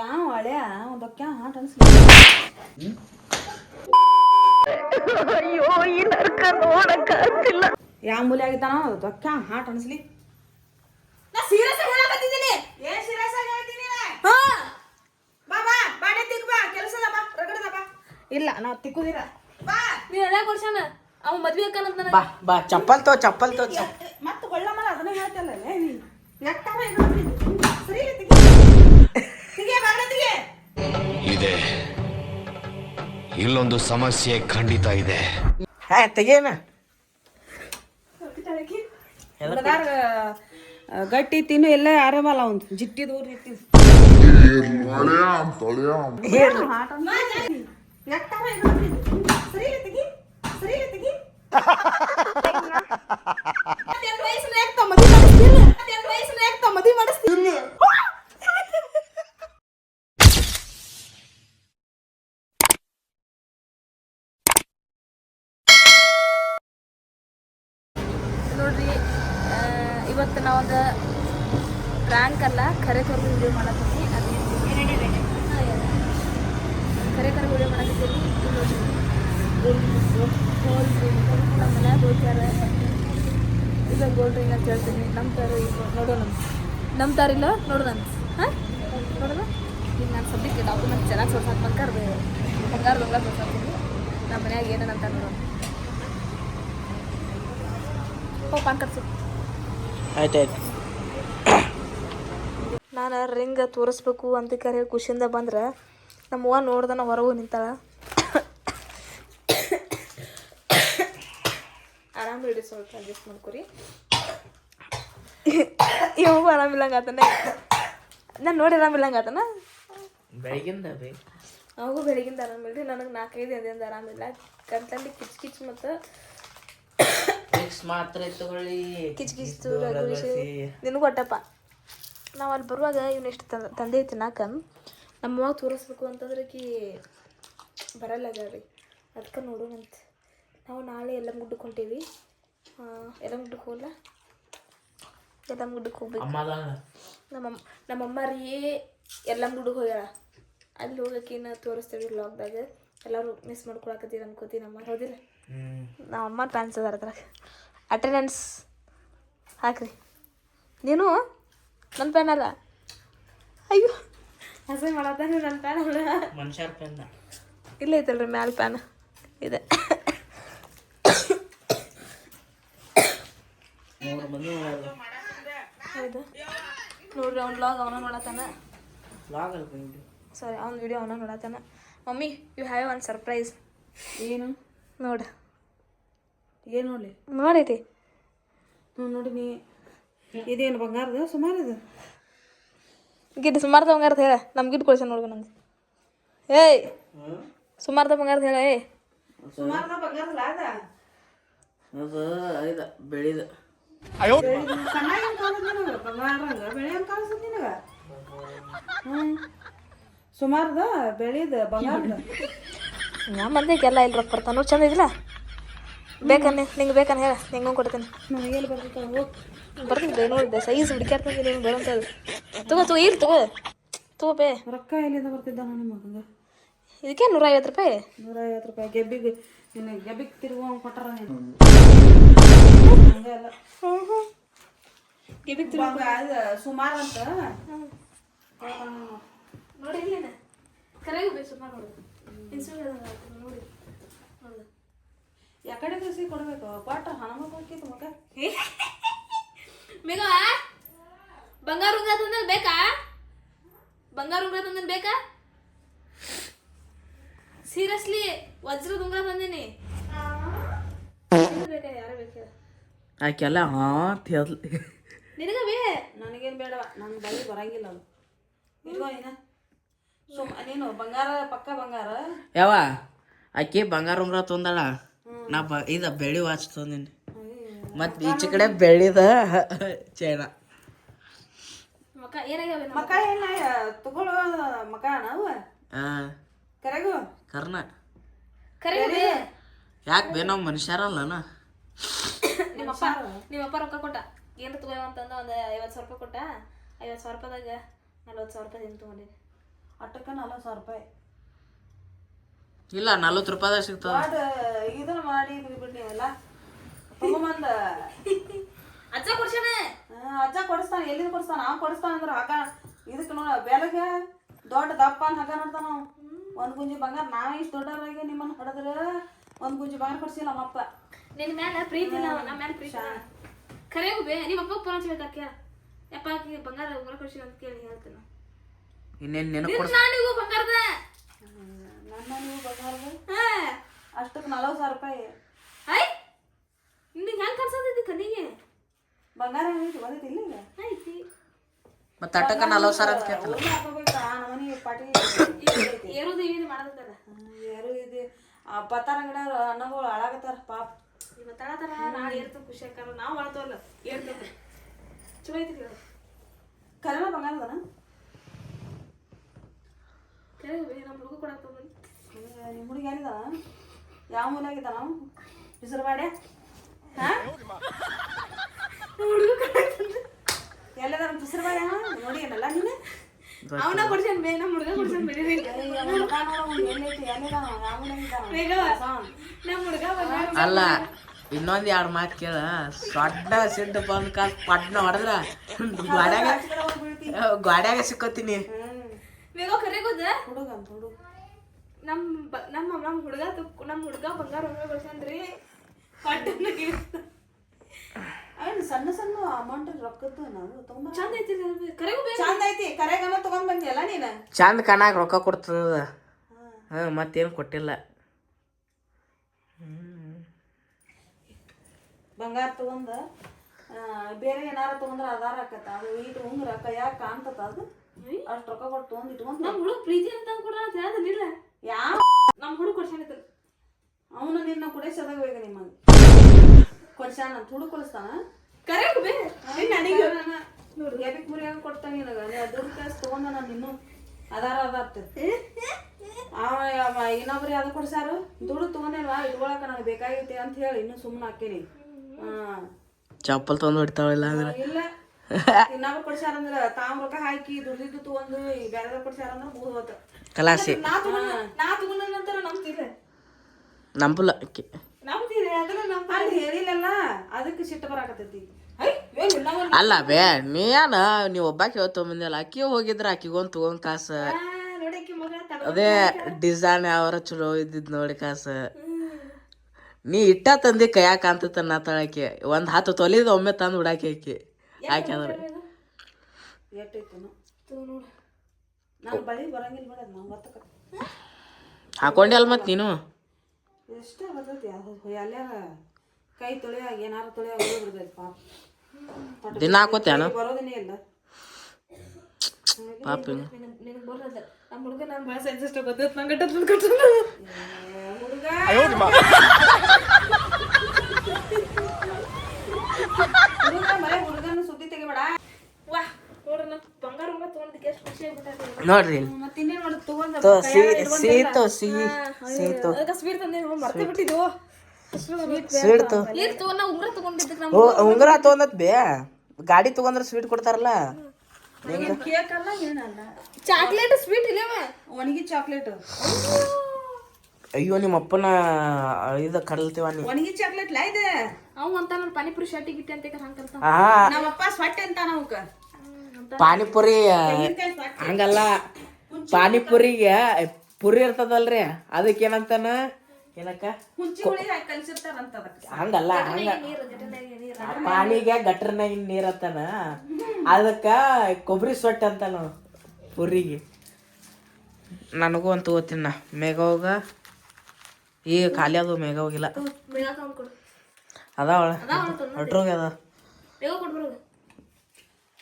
ಯಾವ ಹಳೆಯ ಒಂದು ಕ್ಯಾ ಹಾಟ್ ಅನ್ಸ್ಲಿ. ಅಯ್ಯೋ ಈ ನರ್ಕ ನೋಡಕ್ಕಾಗ್ತಿಲ್ಲ ಯಾವ ಮೂಲೆ ಆಗಿದ್ದಾನ ದೊಕ್ಕ ಹಾಟ್ ಅನ್ಸ್ಲಿ. ನಾ ಸೀರಿಯಸ್ ಆಗಿ ಹೇಳಕತ್ತಿದ್ದೀನಿ. ಏನ್ ಸೀರಿಯಸ್ ಆಗಿ ಹೇಳ್ತೀನಿ ಹಾ. ಬಾ ಬಾ ಬಾಡೆ ತಿಕ್ ಬಾ ಕೆಲಸದ ಬಾ ರಗಡದ ಬಾ. ಇಲ್ಲ ನಾ ತಿಕ್ಕುದಿಲ್ಲ. ಬಾ. ನೀ ಎಲ್ಲ ಕೊಡ್ಸಾನ ಅವ ಮದ್ವೆ ಅಕ್ಕನಂತ ನನಗೆ. ಬಾ ಬಾ ಚಪ್ಪಲ್ ತೋ ಚಪ್ಪಲ್ ತೋ ಮತ್ತೆ ಒಳ್ಳೆ ಮಲ ಅದನ್ನ ಹೇಳ್ತಲ್ಲ ಇಲ್ಲೊಂದು ಸಮಸ್ಯೆ ಖಂಡಿತ ಇದೆ. ಹೇ ತೆಗೇನ ಗಟ್ಟಿ ತಿನ್ನು ಎಲ್ಲ ಆರಾಮಲ್ಲ ಒಂದು ಜಿಟ್ಟಿದ ದೂರ ಸರಿ ಇಲ್ಲ, ತೆಗಿ ಸರಿ ಇಲ್ಲ, ತೆಗಿ ಮತ್ತೆಂಟ್ ವಯಸ್ಸಿನ ಯಾಕ್ ತ ಮದ್ವಿ ಮಾಡಿಸ್ತಿಲ್ಲ? ಮತ್ತೆಂಟ್ ವಯಸ್ಸಿನ ಯಾಕ್ ತ ಮದ್ವಿ ಮಾಡಿಸ್ತಿಲ್ಲ? ನೋಡ್ರಿ ಆ, ಇವತ್ತು ನಾವೊಂದು ಪ್ರ್ಯಾಂಕ್ ಅಲ್ಲ ಖರೆ ಖರೆ ವಿಡಿಯೋ ಮಾಡತ್ತೀನಿ ಖರೆ ಖರೆ ವಿಡಿಯೋ ಮಾಡತ್ತೀನಿ ನೋಡ್ರಿ ನಮ್ಮ ಮನ್ಯಾಗ ಅಂತ ಹೇಳ್ತೀನಿ ನೋಡೋಣ ನೋಡೋಣ ಹಾಂ ನೋಡೋಣ ಈಗ ನಾನು ಸದ್ಯಕ್ಕೆ ಡಾಕ್ಯುಮೆಂಟ್ ಚೆನ್ನಾಗಿ ಸೋರ್ಸಾಕ್ ಬಂಕಾರ ಬಂಗಾರ ಬಂಗಾರ ಸೋರ್ಸಾಕ್ತೀನಿ ನಮ್ಮ ಮನ್ಯಾಗ ಏನೇನಂತ ನೋಡೋಣ ಓ ನಾನು ರಿಂಗ್ ತೋರಿಸ್ಬೇಕು ಅಂತ ಕರೆ ಖುಷಿಯಿಂದ ಬಂದ್ರೆ ನಮ್ಮವ್ವ ನೋಡ್ದನ ಹೊರಗೂ ನಿಂತಾಳ ಆರಾಮ್ ಬಿಡಿ ಸ್ವಲ್ಪ ಅಡ್ಜಸ್ಟ್ ಮಾಡ್ಕೊರಿ ಇವು ಆರಾಮಿಲ್ಲಂಗ ಆತನ ನಾನು ನೋಡಿ ಆರಾಮಿಲ್ಲಂಗ ಆತನ ಬೆಳಗಿಂದ ಅವಾಗೂ ಬೆಳಗಿಂದ ರೀ ನನಗೆ ನಾಲ್ಕೈದು ದಿನದಿಂದ ಆರಾಮಿಲ್ಲ ಕಣ್ತಂಡಿ ಕಿಚ್ ಕಿಚ್ ಮತ್ತು ಮಾತ್ರ ಮಾತ್ರೆ ತಗೊಳ್ಳಿ. ಕಿಚ್ ಕಿಚ್ ನಿನಗೂ ಕೊಟ್ಟಪ್ಪ. ನಾವು ಅಲ್ಲಿ ಬರುವಾಗ ಇವನು ಎಷ್ಟು ತಂದ ತಂದೆ ತಿನ್ನಾಕ. ನಮ್ಮ ಅವಾಗ ತೋರಿಸ್ಬೇಕು ಅಂತಂದ್ರೆ ಕಿ ಬರಲ್ಲ ರೀ ಅದಕ್ಕೆ ನೋಡೋಣಂತ. ನಾವು ನಾಳೆ ಎಲ್ಲ ಗುಡ್ಡಕ್ಕೆ ಎಲ್ಲ ಗುಡ್ಡಕ್ಕೆ ಹೋಗಲ್ಲ ಎಲ್ಲ ಗುಡ್ಡಕ್ಕೆ ಹೋಗ್ಬೇಕು? ನಮ್ಮಮ್ಮ ನಮ್ಮ ನಮ್ಮಮ್ಮ ರೀ ಎಲ್ಲ ಗುಡ್ಡಕ್ಕೆ ಹೋಗ್ಯಾಳ. ಅಲ್ಲಿ ಹೋಗಕ್ಕೇನು ತೋರಿಸ್ತೇವೆ ಲಾಕ್ದಾಗ ಎಲ್ಲರೂ ಮಿಸ್ ಮಾಡ್ಕೊಳಕತ್ತೀರ ಅನ್ಕೋತೀನಿ ನಮ್ಮ ಹೌದಿಲ್ಲ? ಹ್ಮ್. ನಮ್ಮ ಅಮ್ಮ ಫ್ಯಾನ್ಸ್ ಅದಾರ ಅದ್ರಾಗ. ಅಟೆಂಡೆನ್ಸ್ ಹಾಕ್ರಿ. ನೀನು? ನನ್ನ ಪ್ಯಾನ್ ಅಲ್ಲ? ಅಯ್ಯೋ. ಹಸೆ ಮಾಡತ್ತ ನನ್ನ ಪ್ಯಾನ್ ಅಲ್ಲ. ಮನುಷ್ಯರ ಪೆನ್ನ ಇಲ್ಲ ಐತಲ್ರಿ ಮ್ಯಾಲ ಪ್ಯಾನ್ ಇದೆ ಮೂರು ಮಂದಿ ಹೌದು. ನೋಡ್ರಿ ಅವ್ನ ಲಾಗ್ ಅವನ ನೋಡತ್ತಾನ. ಸಾರಿ ಅವ್ನ ವಿಡಿಯೋ ಅವನ ನೋಡತ್ತಾನ. Mummy you have one surprise ಏನು? ನೋಡು. ಏನು ನೋಡಲಿ? ನೋಡೈತಿ. ಹ್ಞೂ ನೋಡಿ ನೀ. ಇದೇನು ಬಂಗಾರದ? ಸುಮಾರು ಇದು ಗಿಡ್ ಸುಮಾರ್ದ ಬಂಗಾರದ ಹೇಳ. ನಮ್ಮ ಗಿಡ್ ಕೊಡ್ಸ ನೋಡ್ಬ ನಂದು. ಏಯ್. ಸುಮಾರ್ದ ಬಂಗಾರದ ಹೇಳ ಏಯ್. ಸುಮಾರದ ಬಂಗಾರದ ಅದ? ಅದು ಬಂಗಾರ ನಿನಗೆ ಬಂಗಾರಂಗ ಬೆಳೆ ಹಂಗೆ ನಿನಗೆ ಹ್ಞೂ ಸುಮಾರದ ಬೆಳೆದ ಬಂಗಾರದ. ನಮ್ಮ ಮಂದಿಗೆಲ್ಲ ಇಲ್ಲಿ ರೊಕ್ಕ ಬರ್ತಾನ ನೋಡಿ ಚಂದ ಇದಿಲ್ಲ ಬೇಕನ್ನ ನಿಂಗೆ ಬೇಕನ್ನ ಹೇಳ ನಿಂಗೂ ಕೊಡ್ತೀನಿ. ನನಗೆಲ್ಲಿ ಬರ್ತಿತ್ತು ಹೋಗಿ. ಬರ್ತೀನಿ ನೋಡಿದ್ದೆ ಸೈಜ್ ಹುಡುಕ್ಯಾಡ್ತೀನಿ ನೀನು ಬರೋಂಥದ್ದು ತಗೋ ತಗೋ ಇಲ್ಲಿ ತಗೋ. ತಗೋ ಬೇ. ರೊಕ್ಕ ಎಲ್ಲಿಂದ ಬರ್ತಿದ್ದ ನನ್ನ ಮಗಂಗ ಇದಕ್ಕೆ ನೂರ ಐವತ್ತು ರೂಪಾಯಿ. ನೂರ ಐವತ್ತು ರೂಪಾಯಿ. ಗೆಬ್ಬಿಗೆ ನಿನ್ನ ಗೆಬ್ಬಿಗೆ ತಿರುಗುವ ಕೊಟ್ಟಾರ ಸುಮಾರು ಅಂತ. ನೋಡಿ ಇಲ್ಲೇನ ಕರೆಗೂ ಬೇಕು ಸುಮಾರು ನೋಡು. ಇನ್ಸ್ಟಾಗ್ರಾಮ್ ನೋಡಿ. ನೋಡು. ಯಾಕಡೆ ದಿವಸ ಕೊಡಬೇಕು. ಕೊಟ್ಟ ಹಣ ಮಕ್ಕಿತ್ತು ಮಗ. ಮೇಘ ಬಂಗಾರ ಉಂಗ್ರ ತಂದ್ರೆ ಬೇಕಾ? ಬಂಗಾರ ಉಂಗ್ರ ತಂದ್ರೆ ಬೇಕಾ? ಸೀರಿಯಸ್ಲಿ ವಜ್ರದ ಉಂಗ್ರ ತಂದೀನಿ. ಬೇಕಾ? ಯಾರು ಬೇಕು? ಆಕೆಲ್ಲ ಹಾ ತೇದ್ಲಿ ನಿನಗ ಬೇ ನನಗೇನು ಬೇಡವ. ನನ್ನ ಬಳಿ ಬರಂಗಿಲ್ಲ ಅದು. ಇಲ್ವೋ ಏನ ಸುಮ್ ನೀನು ಬಂಗಾರ ಪಕ್ಕ ಬಂಗಾರ. ಯಾವ ಆಕೆ ಬಂಗಾರ ಉಂಗ್ರ ತೊಂದಳ. ನಾ ಬ ಇದ ಬೆಳ್ಳಿ ವಾಚ್ ತೊಂದಿನಿ. ಮತ್ತು ಈಚೆ ಕಡೆ ಬೆಳ್ಳಿದ ಚೈನಾ. ಮಕ್ಕ ಏನಾಗ್ಯಾವ ಮಕ್ಕ ಏನ ತಗೊಳ್ಳೋ ಮಕ್ಕ ನಾವು ಹಾ ಕರೆಗು? ಕರ್ನ ಕರೆ ಯಾಕೆ ಬೇ ನಾವು ಮನುಷ್ಯರಲ್ಲನ? ನಿಮ್ಮಪ್ಪ ನಿಮ್ಮಪ್ಪ ರೊಕ್ಕ ಕೊಟ್ಟ. ಏನು ತಗೋ ಅಂತಂದ ಒಂದು ಐವತ್ತು ಸಾವಿರ ರೂಪಾಯಿ ಕೊಟ್ಟ. ಐವತ್ ಸಾವಿರ ರೂಪಾಯಿದಾಗ ನಲ್ವತ್ ಸಾವಿರ ರೂಪಾಯಿ ಏನು ತೊಗೊಂಡಿನಿ ಅಟ್ಟಕ್ಕ ನಲ್ವತ್ತು ಸಾವಿರ ರೂಪಾಯಿ. ಇಲ್ಲ ನಲ್ವತ್ತು ರೂಪಾಯಿ ಸಿಗ್ತದ. ಇದನ್ನ ಮಾಡಿ ಬಿಡ್ಲಿ ಅಲ್ಲ ತಗೊಂಬಂದ. ಅಜ್ಜ ಕೊಡ್ಸಣ ಅಜ್ಜ ಕೊಡಿಸ್ತಾನ ಎಲ್ಲಿಂದ ಕೊಡಿಸ್ತಾನ? ನಾವು ಕೊಡಿಸ್ತಾನ ಅಂದ್ರೆ ಹಾಕ ಇದಕ್ಕೆ ನೋಡ ಬೆಳಗ್ಗೆ ದೊಡ್ಡ ದಪ್ಪ ಅಂತ ಹಾಕ ನೋಡ್ತಾನ ನಾವು ಒಂದ್ ಗುಂಜಿ ಬಂಗಾರ ನಾ ಇಷ್ಟು ದೊಡ್ಡವರಾಗಿ ನಿಮ್ಮನ್ನ ಹೊಡೆದ್ರೆ ಒಂದ್ ಗುಂಜಿ ಬಂಗಾರ ಕೊಡಿಸಿಲ್ಲ ನಮ್ಮಪ್ಪ. ನಿನ್ನ ಮ್ಯಾಲ ಪ್ರೀತಿ ಇಲ್ಲ ನಮ್ಮ ಮ್ಯಾಲ ಪ್ರೀತಿ ಖರೆ ಬೇ ನಿಮ್ಮ ಅಪ್ಪ ಫೋನ್ ಯಪ್ಪ ಆಕಿ ಬಂಗಾರ ಉಂಗುರ ಕೊಡ್ಸಿ ಅಂತ ಕೇಳಿ ಹೇಳ್ತೀನಿ. ಇನ್ನೇನು ನೆನಪು ನಾನಿಗೂ ಬಂಗಾರದ. ನನ್ನ ನೀವು ಬಂಗಾರದ? ಹಾ. ಅಷ್ಟಕ್ಕೆ ನಲವತ್ತು ಸಾವಿರ ರೂಪಾಯಿ. ಐ ನಿನಗೆ ಹೆಂಗೆ ಕನ್ಸತೈತಿ ಕಣ್ಣಿಗೆ? ಬಂಗಾರ ಏನೈತಿ ಬಂದೈತಿ ಇಲ್ಲ ಈಗ? ಐತಿ. ಮತ್ತೆ ಅಟ್ಟಕ್ಕ ನಲವತ್ತು ಸಾವಿರ ಅಂತ ಕೇಳ್ತಲ್ಲ. ನಮ್ಮನೆ ಪಾಟಿ ಏರೋದು ಏನು ಮಾಡೋದಲ್ಲ ಯಾರು ಇದೆ. ಪತ್ತಾರ ಅಂಗಡ ಅಣ್ಣಗಳು ಹಾಳಾಗತ್ತಾರ ಪಾಪ. ಇವತ್ತು ತಡ ನಾಳೆ ಏರ್ತ ಖುಷಿ ಆಕಾರ ನಾವು ಮಾಡ್ತವಲ್ಲ ಏರ್ತೇವೆ ಚಲೋ ಐತಿ ಇದು. ಕರೆನ ಬಂಗಾರದನ? ಕರೆ ನಮ್ಮ ಹುಡುಗ ಕೊಡಾಕ ಬಂದು ನಿಮ್ಮ ಹುಡುಗ ಏನಿದ ಯಾವ ಮೂಲಾಗಿದ್ದಾನ ಹೆಸರು ಬಾಡ್ಯ ಹಾ? ಎಲ್ಲದಾರ? ನೋಡಿ ಏನಲ್ಲ ನೀನು? ಅವನ ಕೊಡ್ಸನ್ ಬೇ ನಮ್ಮ ಹುಡುಗ ಕೊಡ್ಸನ್ ಬೇಗ ನಮ್ಮ ಹುಡುಗ ಅಲ್ಲ ಇನ್ನೊಂದ್ ಎರಡು ಮಾತು ಕೇಳ. ಸೊಡ್ಡ ಸಿಡ್ಡು ಬಂದ್ ಕಾಲ್ ಪಡ್ನ ಹೊಡೆದ್ರ. ಗಾಡ್ಯಾಗ ಗಾಡ್ಯಾಗ ಸಿಕ್ಕೋತೀನಿ. ಹುಡುಗ ಅಂತ ಹುಡುಗ ನಮ್ಮ ಬ- ನಮ್ಮ ನಮ್ಮ ಹುಡುಗ ನಮ್ಮ ಹುಡುಗ ಬಂಗಾರ ಒಮ್ಮೆ ಕೊಡ್ಸಂದ್ರಿ ಪಟ್ಟನ ಏನು ಸಣ್ಣ ಸಣ್ಣ ಅಮೌಂಟ್ ರೊಕ್ಕದ್ದು ನಾವು ತುಂಬ ಚಂದ ಐತಿ ಕರೆಗೂ ಚಂದ ಐತಿ. ಕರೆಗನ ತಗೊಂಡ್ ಬಂದಿಯಲ್ಲ ನೀನು? ಚಂದ ಕಣಾಗ ರೊಕ್ಕ ಕೊಡ್ತದ. ಹ ಮತ್ತೇನು ಕೊಟ್ಟಿಲ್ಲ. ಬಂಗಾರ ತಗೊಂಡ ಬೇರೆ ಏನಾರ ತೊಗೊಂಡ್ರೆ ಆಧಾರ ಆಕತ್ತ ಅದು ಇಟ್ಟು ಉಂಗ್ರ ಕೈಯಾಗ ಕಾಣ್ತದ ಅದು. ಅಷ್ಟು ರೊಕ್ಕ ಕೊಟ್ಟು ತೊಗೊಂಡು ಇಟ್ಕೊಂಡ್ ನಮ್ಮ ಹುಡುಗ ಪ್ರೀತಿ ಅಂತ ಕೂಡ ಅಂತ ಹೇಳ್ದನಿಲ್ಲ ಯಾವ ನಮ್ಮ ಹುಡುಗ ಕೊಡ್ಸಾನಿತ್ತು ಅವನು ನಿನ್ನ ಸದಾಗ ಬೇಗ ನಿಮ್ಮ ಕೊಡ್ಸಾನ ಅಂತ ಹುಡುಗ ಕೊಡಿಸ್ತಾನ? ಕರೆಕ್ಟ್ ಬೇ ನನಗೆ ಎಬಿಕ್ ಮುರಿಯಾಗ ಕೊಡ್ತಾನ ನಿನಗ ನೀ ಅದ್ರ ಕಾಸು ತಗೊಂಡ ನಾನು ಇನ್ನೂ ಅದಾರ ಅವ ಅವ ಇನ್ನೊಬ್ರು ಯಾವ್ದು ಕೊಡ್ಸಾರು ದುಡ್ಡು ತಗೊಂಡೇನ್ವಾ ಇಟ್ಕೊಳಕ ನನಗೆ ಬೇಕಾಗಿತ್ತೆ ಅಂತ ಹೇಳಿ ಇನ್ನೂ ಸುಮ್ಮನೆ ಹಾಕೇನಿ ಚಪ್ಪಲ್ ತಂದು ಹೊಡಿತಾವಲ್ಲ ಅಂದ್ರೆ. ಇಲ್ಲ. ಇನ್ನೊಬ್ರು ಕೊಡ್ಸಾರಂದ್ರ ತಾವ್ ರೊಕ್ಕ ಹಾಕಿ ದುಡ್ದಿದ್ದು ತಗೊಂಡು ಈ ಬ್ಯಾರೆ ಕೊಡ್ಸಾರ ಅಂದ್ರೆ ಮುಗಿದ್ ಹೋತ ಕಲಾಸಿ. ನಾ ತಗೊಂಡ ನಾ ತಗೊಂಡ ನಂತರ ನಂಬ್ತಿಲ್ಲ ನಂಬಲ್ಲ ಆಕಿ ನಂಬ್ತಿಲ್ಲ ಅದನ್ನ ನಮ್ಮ ಅಲ್ಲಿ ಹೇಳಿಲ್ಲಲ್ಲ ಅದಕ್ಕೆ ಸಿಟ್ಟು ಬರಾಕತ್ತೈತಿ. ಅಲ್ಲ ಬೇ ನೀ ಏನ ನೀವು ಒಬ್ಬಾಕಿ ತೊಗೊಂಬಂದಿಲ್ಲ ಅಕ್ಕಿ ಹೋಗಿದ್ರ ಅಕ್ಕಿಗೊಂದು ತಗೊಂಡ್ ಕಾಸ. ಅದೇ ಡಿಸೈನ್ ಯಾವಾರ ಚಲೋ ಇದ್ದಿದ್ ನೋಡಿ ಕಾಸ. ನೀ ಇಟ್ಟ ತಂದಿ ಕೈಯಾಕ ಅಂತ ನಾ ತಳಕಿ ಒಂದ್ ಹತ್ತು ತೊಲಿದ ಒಮ್ಮೆ ತಂದು ಬಿಡಾಕಿ ಆಕಿ ಯಾಕೆಂದ್ರೆ ಹಾಕೊಂಡೆ ಅಲ್ ಮತ್ ನೀನು? ಎಷ್ಟು ಬರ್ತೈತಿ ಕೈ ತೊಳೆಯಾಗ ಏನಾರ ತೊಳೆಯಾಗ ದಿನ ಹಾಕೋತೇನ ಇಲ್ಲ. ಪಾಪ ನಿನಗೆ ಬರೋದ ನಮ್ಮ ಹುಡುಗ ನಾನು ಭಾಳ ಸೈಜ್ ಅಷ್ಟು ನಂಗೆ ಹುಡುಗ ಬರೇ ಹುಡುಗನ ಸುದ್ದಿ ತೆಗಿಬೇಡ ವಾ ನೋಡ್ರಿ ನಮ್ಮ ಬಂಗಾರ ಉಂಗ ತೊಗೊಂಡಿದ್ದಕ್ಕೆ ಎಷ್ಟು ಖುಷಿ ಆಗ್ಬಿಟ್ಟೈತೆ ನೋಡ್ರಿ ಸೀತು ಸಿಹಿ ಸೀತು ಸ್ವೀಟ್ ಸ್ವೀಟ್. ಉಂಗ್ರ ನಮ್ಮ ತೊಗೊಂಡತ್ ಬೇ. ಗಾಡಿ ತಗೊಂಡ್ರ ಸ್ವೀಟ್ ಕೊಡ್ತಾರಲ್ಲ. ಕೇಕ್ ಅಲ್ಲ ಏನಲ್ಲ ಚಾಕ್ಲೇಟ್ ಸ್ವೀಟ್ ಇಲ್ಲವ? ಒಣಗಿ ಚಾಕ್ಲೇಟ್. ಅಯ್ಯೋ ನಿಮ್ಮ ಅಪ್ಪನ ಇದು ಕಡಲ್ತೀವ ನೀ. ಒಣಗಿ ಚಾಕ್ಲೇಟ್ ಲಾ ಇದೆ. ಅವ್ ಅಂತ ಪಾನಿಪುರಿ ಶರ್ಟಿ ಗಿಟ್ಟಿ ಅಂತ ಹಂಗ ಆ ನಮ್ಮಪ್ಪ ಸ್ವಟ್ಟೆ ಅಂತ ಅವಕ್ಕ ಪಾನಿಪುರಿ ಹಂಗಲ್ಲ. ಪಾನಿಪುರಿಗೆ ಪುರಿ ಇರ್ತದಲ್ರಿ ಅದಕ್ಕೆ ಏನಂತಾನ ಏನಕ್ಕ ಹಂಗಲ್ಲ ಹಂಗ. ಪಾನಿಗೆ ಗಟ್ರನಾಗ ನೀರ್ ಅಂತಾನ? ಅದಕ್ಕ ಕೊಬ್ಬರಿ ಸೊಟ್ಟ ಅಂತಾನ ಪುರಿಗೆ. ನನಗೂ ಅಂತ ಓದ್ತೀನಿ ಮೇಘ ಹೋಗ ಈಗ ಖಾಲಿ ಅದು ಮೇಘ ಹೋಗಿಲ್ಲ ಬೇಗ ತಗೊಂಡ್ ಕೊಡು. ಅದಾವಳ ಅಟ್ರೋಗ ಅದ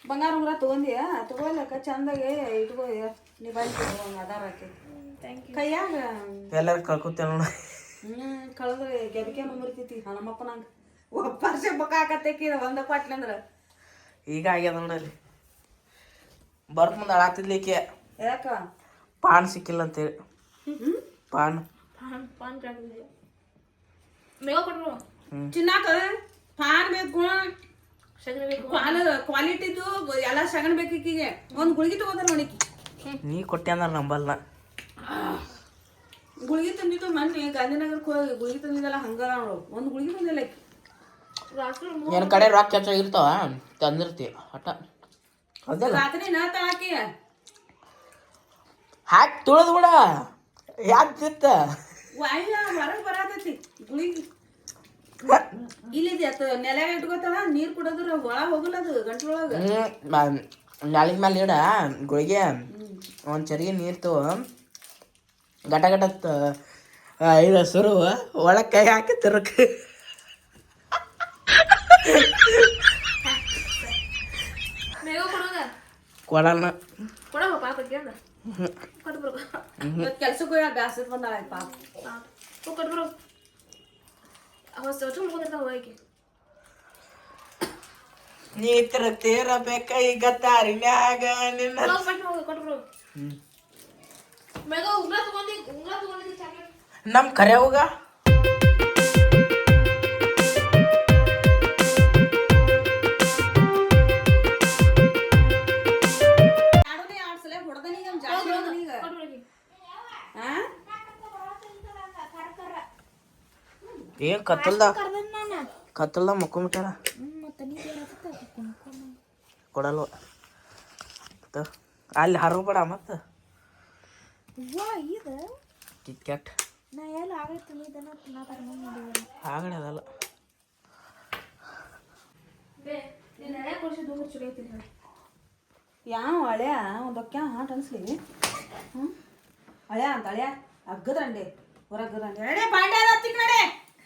ಬಂಗಾರ ಉಂಗ್ರ ತಗೊಂಡಿಯ? ತಗೋಲಕ್ಕ ಚಂದಾಗೆ ಇಟ್ಕೋ ನೀ ಬಂದು ಅದಾರ ಹಾಕಿ. ಕೈಯಾಗ? ಎಲ್ಲಾರು ಕಳ್ಕೊತೇವ ನೋಡ. ಹ್ಮ್ ಕಳೆದ್ರೆ ಗೆದಕೆ ಮುರಿತೈತಿ ನಮ್ಮಪ್ಪ ನಂಗೆ ಒಪ್ಪರ್ಸೆ ಬೊಕ್ಕ ಹಾಕತ್ತೇಕಿ ಒಂದ ಪಾಟ್ಲಿ ಅಂದ್ರೆ. ಈಗ ಆಗ್ಯದ ನೋಡಲ್ಲಿ ಬರ್ತ ಮುಂದೆ ಅಳಾತಿದ್ಲಿಕ್ಕೆ ಯಾಕ? ಪಾನ್ ಸಿಕ್ಕಿಲ್ಲ ಅಂತೇಳಿ ಪಾನ್. ಪಾನ್ ಪಾನ್ ಕೊಡ್ಬರು ಚಿನ್ನಾಕ ಪಾನ್ ಬೇಕು ಕ್ವಾಲಿಟಿದು ಎಲ್ಲ ಸಗಣ್ ಬೇಕಿಗೆ ಒಂದ್ ಗುಳಿಗೆ ತಗೋತಾರ ನೋಡಿಕಿ ನೀ ಕೊಟ್ಟೆ ಅಂದ್ರೆ ನಂಬಲ್ಲ ಗುಳಿಗೆ ತಂದಿದ್ದು ಮೊನ್ನೆ ಗಾಂಧಿನಗರಕ್ಕೆ ಹೋಗಿ ಗುಳಿಗೆ ತಂದಿದ್ದಲ್ಲ ಹಂಗಾರ ನೋಡು. ಒಂದು ಗುಳಿಗೆ ತಂದಿಲ್ಲ ಆಕಿ. ನಿನ್ನ ಕಡೆ ರೊಕ್ಕ ಹೆಚ್ಚಾಗಿ ಇರ್ತಾವ? ತಂದಿರ್ತಿ ಹಠ. ಹೌದಲ್ಲ ರಾತ್ರಿ ನಾ ತಾಕಿ ಹಾಕಿ ತುಳದ್ ಬಿಡ. ಯಾಕೆ ತಿತ್ತ ವಾಯ್ಯ ಹೊರಗೆ ಬರತೈತಿ. ಗುಳಿಗೆ ಇಲ್ಲಿದೆ ಅತ್ತ ನೆಲ ಇಟ್ಕೋತಾಳ ನೀರ್ ಕುಡದ್ರ ಒಳ ಹೋಗಲ್ಲ ಅದು ಗಂಟ್ಲೊಳಗ ನಾಳಿನ ಮೇಲೆ ಇಡ ಗುಳಿಗೆ ಒಂದು ಚರಿಗೆ ನೀರು ತೋ ಗಟ ಗಟ ಇದು ಸುರು ಒಳಗೆ ಕೈ ಹಾಕಿ ತಿರುಕ. ಕೊಡಲ್ಲ. ಕೆಲ್ಸಕ್ಕೆ ಹೋಗಿ ಬ್ಯಾಸತ್ ಬಂದಾಳ ಪಾಪ. ಕೊಟ್ಬಿಡು. ಅವ ಸೋಚು ಮುಗಿದಿರ್ತಾವ ಹೋಗಿ ನೀ ತಿರಬೇಕ ಈಗ ತಾರಿನ್ಯಾಗ ನಿನ್ನ ಹೋಗಿ ಪಟ್ಟ ಹೋಗಿ ಏನ್ ಕತ್ತಲ್ದ? ಕತ್ತಲ್ದ ಮುಕ್ಕೊಂಬಿಟ್ಟಾರ ಕೊಡಲ್ವ? ತ- ಅಲ್ಲಿ ಹರಬೇಡ ಮತ್ತ? ಕಿಟ್ ಕ್ಯಾಟ್ ನಾ ಎಲ್ಲ ಆಗೈತೆ ನೀದನ್ನ ತಿನ್ನತಾರ ಆಗಡೆ ಅದಲ್ಲ. ಹಳೆ ಹೇಳಿ ಯಾವ ಹಳೆಯ? ಒಂದು ಅಕ್ಕ ಹಾಟ್ ಅನ್ಸ್ಲಿ. ಹ್ಞೂ ಹಳೆಯ ಅಂತ ಹಳೆಯ. ಅಗ್ಗದ್ರಂಡೆ ಹೊರಗದ್ರಂಡೆ ನಡೆ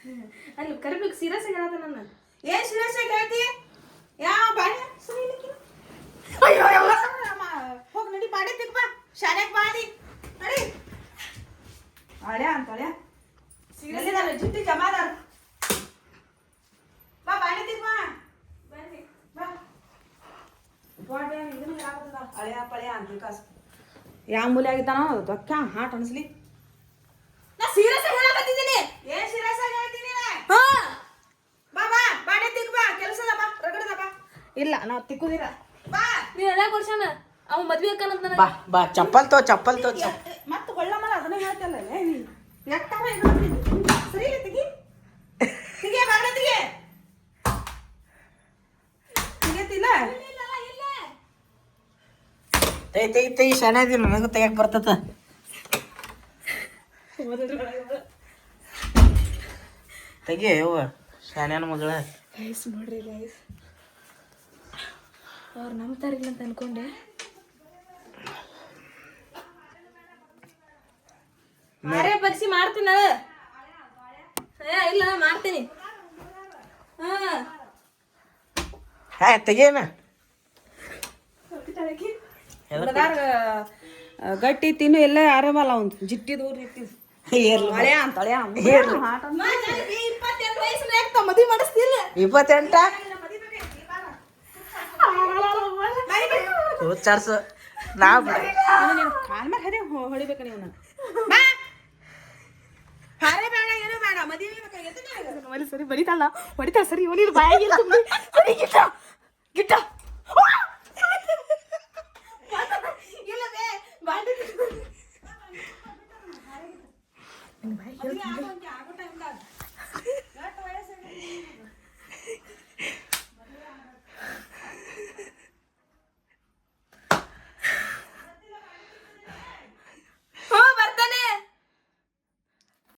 ಬಾಂಡೆ ಅದ ಹತ್ತಿಕ್ ನಡೆ ಅಲ್ಲಿ ಕರಿಬೇಕು ಸೀರಿಯಸ್ ಆಗಿ ಹೇಳತ್ತ ನನ್ನ. ಏನ್ ಸೀರಿಯಸ್ ಆಗಿ ಹೇಳ್ತಿ? ಯಾವ ಬಾಂಡೆ ಸರಿ ಇಲ್ಲಿಕ್ಕಿನ. ಅಯ್ಯೋ ಅಯ್ಯೋ, ಅಮ್ಮ, ಹೋಗ್ ನಡಿ ಬಾಂಡೆ ತಿಕ್ ಬಾ. ಶಾನ್ಯಾಗ ಬಾಡಿ ನಡಿ. ಹಳೆಯ ಅಂತ ಹಳೆಯ ಎಲ್ಲಿದಾರ ಜುಟ್ಟಿ ಜಮಾದಾರ. ಬಾ ಬಾಂಡೆ ತಿಕ್ ಬಾ. ಬಾ. ಬಾಂಡೆ ಇದನ್ನ ಹೇಳಾಕತ್ತದ, ಹಳೆಯ ಪಳೆಯ ಅಂತ ಕಾಸು ಯಾವ ಮೂಲೆ ಆಗಿದ್ದಾನ ದೊಕ್ಕ ಹಾಟ್ ಅನ್ಸ್ಲಿ ನಾ ಸೀರಿಯಸ್ ಆಗಿ ಹೇಳಕತ್ತಿದ್ದೀನಿ ಏನ್ ಸೀರಿಯಸ್ ಆಗಿ ಹೇಳ್ತೀನಿ ಹಾ ಬಾ ಬಾ ಬಾಡೆ ತಿಕ್ ಬಾ ಕೆಲಸದ ಬಾ ರಗಡದ ಬಾ ಇಲ್ಲ ನಾ ತಿಕ್ಕುದಿಲ್ಲ. ಬಾ. ನೀನು ಹಳೆ ಕೊಡ್ಸಾನ ಅವ ಮದ್ವೆ ಅಕ್ಕನಂತ ನನಗೆ. ಬಾ ಬಾ. ಚಪ್ಪಲ್ ತೋ ಚಪ್ಪಲ್ ತೋ ಮತ್ತೆ ಒಳ್ಳೆ ಮಲ ಅದನ್ನ ಹೇಳ್ತಲ್ಲ ನೀ ಎಟ್ಟಾರ ಇದು ಸರಿ ತೆಗಿ. ತೆಗಿಯ ಬಾಗಲ ತೈ ತೈ ತೈ ಶಾನೆ ಇದೀನಿ ನನಗೂ ತೆಗಿಯಕ್ ಬರ್ತದ. ತೆಗಿ ಯವ್ವ ಶಾನ್ಯಾನ ಮಗಳ. ಗೈಸ್ ನೋಡ್ರಿ ಗೈಸ್ ಅವ್ರು ನಂಬ್ತಾರಿಲ್ಲ ಅಂತ ಅನ್ಕೊಂಡೆ ಅರೆ ಬಗ್ಸಿ ಮಾಡ್ತೀನ. ಏ ಇಲ್ಲ ಮಾಡ್ತೀನಿ. ಹಾ. ಹಾ ತೆಗೇನ ಹುಡುಗಾರ ಗಟ್ಟಿ ತಿನ್ನು ಎಲ್ಲ ಆರಾಮಲ್ಲ ಅವ್ನು. ಜಿಟ್ಟಿದ ಇಪ್ಪತ್ತೆಂಟು ವಯಸ್ಸಿನ ಮದುವೆ ಮಾಡಿಸ್ತಿಲ್ಲ ಇಪ್ಪತ್ತೆಂಟ ಹುಚ್ಚಾಡ್ಸು ನಾ ಬಿಡ. ಕಾಲ್ ಮೇಲೆ ಹರಿ ಹೊಡಿಬೇಕು ನೀವು ಹಾರೆ ಬೇಡ ಏನೋ ಬೇಡ. ಮದುವೆ ಸರಿ ಬರೀತಲ್ಲ ಹೊಡಿತಾಳ ಸರಿ. ಇವನಿಗೆ ಬಾಯಾಗಿಲ್ಲ ಸರಿ ಗಿಟ್ಟ. ಗಿಟ್ಟ. ಬಾಂಡೆ